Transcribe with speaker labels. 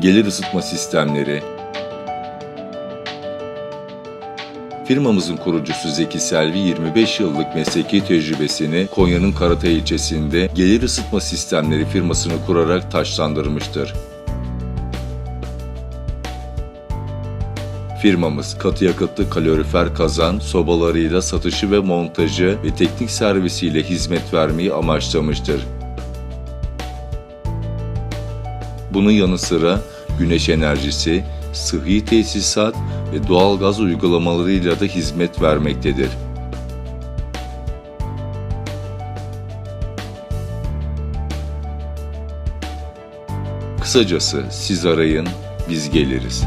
Speaker 1: gelir ısıtma sistemleri, Firmamızın kurucusu Zeki Selvi 25 yıllık mesleki tecrübesini Konya'nın Karatay ilçesinde gelir ısıtma sistemleri firmasını kurarak taşlandırmıştır. Firmamız katı yakıtlı kalorifer kazan sobalarıyla satışı ve montajı ve teknik servisiyle hizmet vermeyi amaçlamıştır. Bunun yanı sıra güneş enerjisi, sıhhi tesisat ve doğalgaz uygulamalarıyla da hizmet vermektedir. Kısacası siz arayın, biz geliriz.